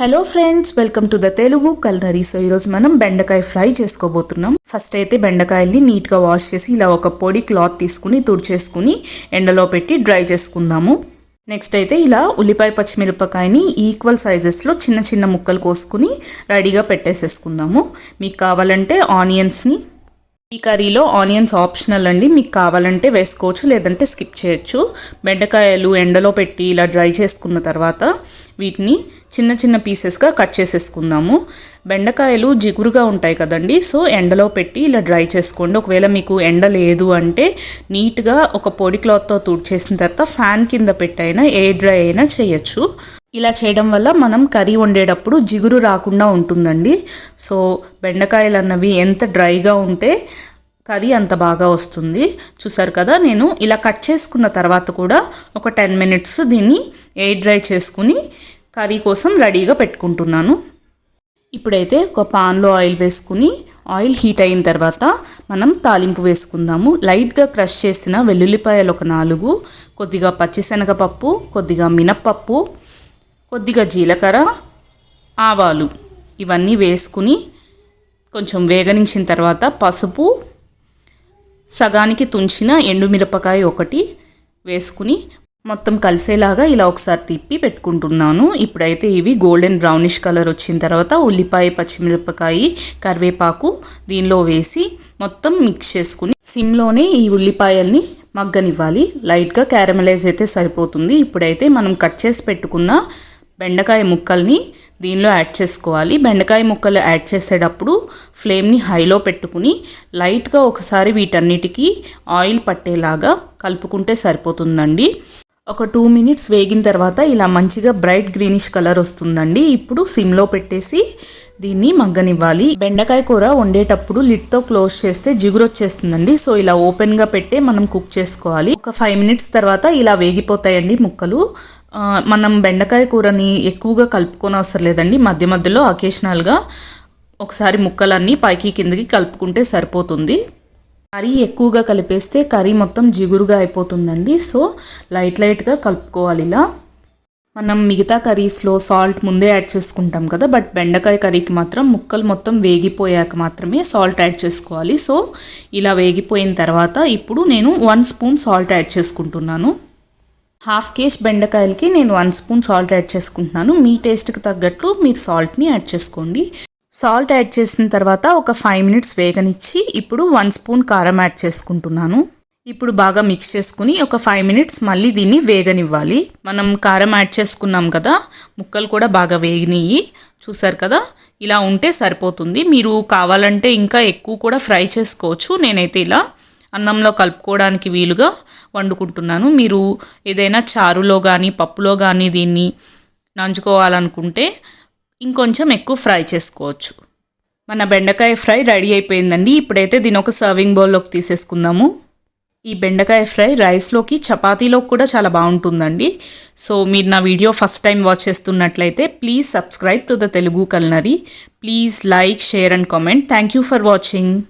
Hello friends welcome to the Telugu culinary so ఈరోజు మనం బెండకాయ ఫ్రై చేసుకోబోతున్నాం. ఫస్ట్ అయితే బెండకాయల్ని నీట్గా వాష్ చేసి ఇలా ఒక పొడి క్లాత్ తీసుకుని తుడిచేసుకుని ఎండలో పెట్టి డ్రై చేసుకుందాము. నెక్స్ట్ అయితే ఇలా ఉల్లిపాయ పచ్చిమిరపకాయని ఈక్వల్ సైజెస్లో చిన్న చిన్న ముక్కలు కోసుకుని రెడీగా పెట్టేసేసుకుందాము. మీకు కావాలంటే ఆనియన్స్ని ఈ కర్రీలో ఆనియన్స్ ఆప్షనల్ అండి. మీకు కావాలంటే వేసుకోవచ్చు లేదంటే స్కిప్ చేయొచ్చు. బెండకాయలు ఎండలో పెట్టి ఇలా డ్రై చేసుకున్న తర్వాత వీటిని చిన్న చిన్న పీసెస్గా కట్ చేసేసుకుందాము. బెండకాయలు జిగురుగా ఉంటాయి కదండి. సో ఎండలో పెట్టి ఇలా డ్రై చేసుకోండి. ఒకవేళ మీకు ఎండ లేదు అంటే నీట్గా ఒక పొడి క్లాత్తో తుడిచేసిన తర్వాత ఫ్యాన్ కింద పెట్టైనా ఏ డ్రై అయినా చేయొచ్చు. ఇలా చేయడం వల్ల మనం కర్రీ వండేటప్పుడు జిగురు రాకుండా ఉంటుందండి. సో బెండకాయలు అన్నవి ఎంత డ్రైగా ఉంటే కర్రీ అంత బాగా వస్తుంది. చూసారు కదా నేను ఇలా కట్ చేసుకున్న తర్వాత కూడా ఒక టెన్ మినిట్స్ దీన్ని ఎయిర్ డ్రై చేసుకుని కర్రీ కోసం రెడీగా పెట్టుకుంటున్నాను. ఇప్పుడైతే ఒక పాన్లో ఆయిల్ వేసుకుని ఆయిల్ హీట్ అయిన తర్వాత మనం తాలింపు వేసుకుందాము. లైట్గా క్రష్ చేసిన వెల్లుల్లిపాయలు ఒక నాలుగు కొద్దిగా పచ్చిశనగపప్పు కొద్దిగా మినప్పప్పు కొద్దిగా జీలకర్ర ఆవాలు ఇవన్నీ వేసుకుని కొంచెం వేగనించిన తర్వాత పసుపు సగానికి తుంచిన ఎండుమిరపకాయ ఒకటి వేసుకుని మొత్తం కలిసేలాగా ఇలా ఒకసారి తిప్పి పెట్టుకుంటున్నాను. ఇప్పుడైతే ఇవి గోల్డెన్ బ్రౌనిష్ కలర్ వచ్చిన తర్వాత ఉల్లిపాయ పచ్చిమిరపకాయ కరివేపాకు దీనిలో వేసి మొత్తం మిక్స్ చేసుకుని సిమ్లోనే ఈ ఉల్లిపాయల్ని మగ్గనివ్వాలి. లైట్గా క్యారమలైజ్ అయితే సరిపోతుంది. ఇప్పుడైతే మనం కట్ చేసి పెట్టుకున్న బెండకాయ ముక్కల్ని దీనిలో యాడ్ చేసుకోవాలి. బెండకాయ ముక్కలు యాడ్ చేసేటప్పుడు ఫ్లేమ్ని హైలో పెట్టుకుని లైట్గా ఒకసారి వీటన్నిటికీ ఆయిల్ పట్టేలాగా కలుపుకుంటే సరిపోతుందండి. ఒక టూ మినిట్స్ వేగిన తర్వాత ఇలా మంచిగా బ్రైట్ గ్రీనిష్ కలర్ వస్తుందండి. ఇప్పుడు సిమ్లో పెట్టేసి దీన్ని మగ్గనివ్వాలి. బెండకాయ కూర వండేటప్పుడు లిడ్తో క్లోజ్ చేస్తే జిగురు వచ్చేస్తుందండి. సో ఇలా ఓపెన్గా పెట్టే మనం కుక్ చేసుకోవాలి. ఒక ఫైవ్ మినిట్స్ తర్వాత ఇలా వేగిపోతాయండి ముక్కలు. మనం బెండకాయ కూరని ఎక్కువగా కలుపుకొని అవసరం లేదండి. మధ్య మధ్యలో అకేషనల్గా ఒకసారి ముక్కలన్నీ పైకి కిందకి కలుపుకుంటే సరిపోతుంది. కర్రీ ఎక్కువగా కలిపేస్తే కర్రీ మొత్తం జిగురుగా అయిపోతుందండి. సో లైట్ లైట్గా కలుపుకోవాలి ఇలా. మనం మిగతా కర్రీస్లో సాల్ట్ ముందే యాడ్ చేసుకుంటాం కదా బట్ బెండకాయ కర్రీకి మాత్రం ముక్కలు మొత్తం వేగిపోయాక మాత్రమే సాల్ట్ యాడ్ చేసుకోవాలి. సో ఇలా వేగిపోయిన తర్వాత ఇప్పుడు నేను వన్ స్పూన్ సాల్ట్ యాడ్ చేసుకుంటున్నాను. హాఫ్ కేజ్ బెండకాయలకి నేను వన్ స్పూన్ సాల్ట్ యాడ్ చేసుకుంటున్నాను. మీ టేస్ట్కి తగ్గట్లు మీరు సాల్ట్ని యాడ్ చేసుకోండి. సాల్ట్ యాడ్ చేసిన తర్వాత ఒక ఫైవ్ మినిట్స్ వేగనిచ్చి ఇప్పుడు వన్ స్పూన్ కారం యాడ్ చేసుకుంటున్నాను. ఇప్పుడు బాగా మిక్స్ చేసుకుని ఒక ఫైవ్ మినిట్స్ మళ్ళీ దీన్ని వేగనివ్వాలి. మనం కారం యాడ్ చేసుకున్నాం కదా ముక్కలు కూడా బాగా వేగినాయి చూసారు కదా ఇలా ఉంటే సరిపోతుంది. మీరు కావాలంటే ఇంకా ఎక్కువ కూడా ఫ్రై చేసుకోవచ్చు. నేనైతే ఇలా అన్నంలో కలుపుకోవడానికి వీలుగా వండుకుంటున్నాను. మీరు ఏదైనా చారులో కానీ పప్పులో కానీ దీన్ని నంచుకోవాలనుకుంటే ఇంకొంచెం ఎక్కువ ఫ్రై చేసుకోవచ్చు. మన బెండకాయ ఫ్రై రెడీ అయిపోయిందండి. ఇప్పుడైతే దీని ఒక సర్వింగ్ బౌల్లోకి తీసేసుకుందాము. ఈ బెండకాయ ఫ్రై రైస్లోకి చపాతీలోకి కూడా చాలా బాగుంటుందండి. సో మీరు నా వీడియో ఫస్ట్ టైం వాచ్ చేస్తున్నట్లయితే please subscribe to the Telugu culinary. Please like share and comment. Thank you for watching.